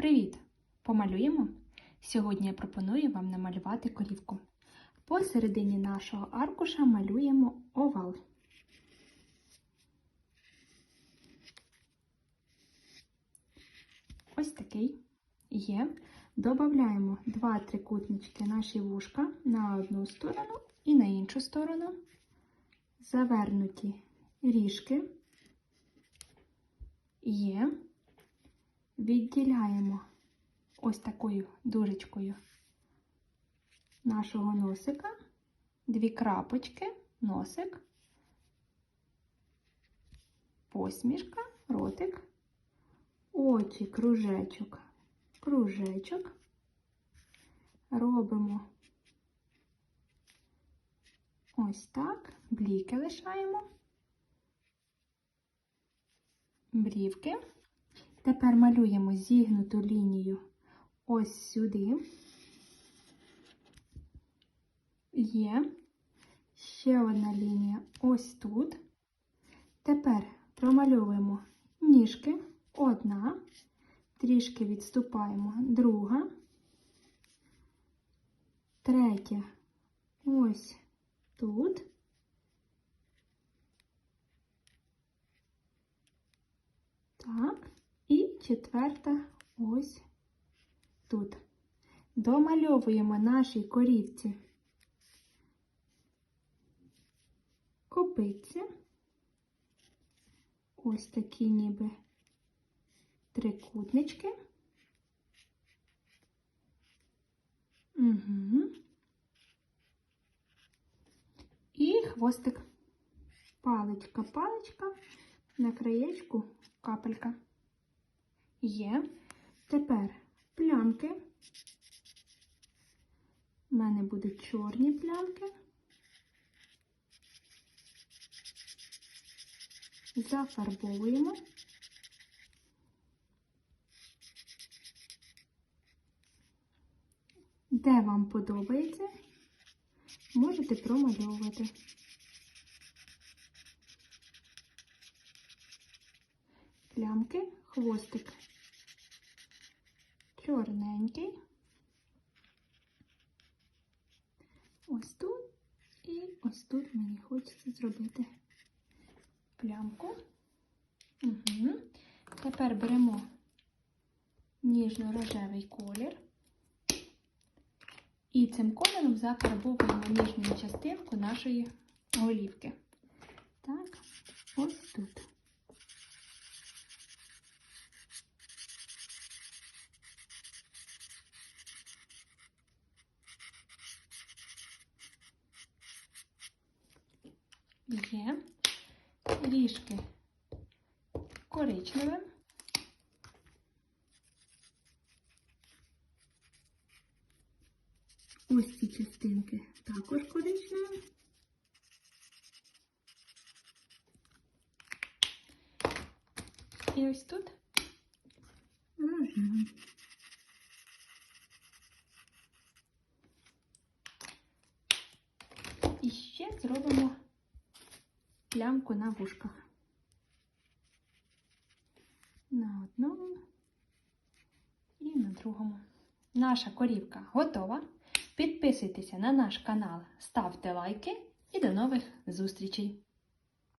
Привіт! Помалюємо? Сьогодні я пропоную вам намалювати корівку. Посередині нашого аркуша малюємо овал. Ось такий є. Добавляємо два трикутнички наші вушка на одну сторону і на іншу сторону. Завернуті ріжки є. Відділяємо ось такою дужечкою нашого носика, дві крапочки, носик, посмішка, ротик, очі, кружечок, кружечок. Робимо ось так, бліки лишаємо, брівки. Тепер малюємо зігнуту лінію ось сюди. Є ще одна лінія ось тут. Тепер промальовуємо ніжки, одна, трішки відступаємо, друга, третя ось тут. Так. Четверта ось тут. Домальовуємо нашій корівці копиці. Ось такі ніби трикутнички. Угу. І хвостик. Паличка, паличка, на краєчку капелька. Є. Тепер плямки. У мене будуть чорні плямки. Зафарбовуємо. Де вам подобається, можете промальовувати. Плямки, хвостик чорненький. Ось тут і ось тут мені хочеться зробити плямку. Угу. Тепер беремо ніжно-рожевий колір і цим кольором зафарбовуємо нижню частинку нашої голівки. Так, ось тут. Є ріжки коричневим. Ось ці частинки також коричневим. І ось тут рожевим. І ще зробимо плямку на вушках. На одному і на другому. Наша корівка готова. Підписуйтеся на наш канал, ставте лайки і до нових зустрічей!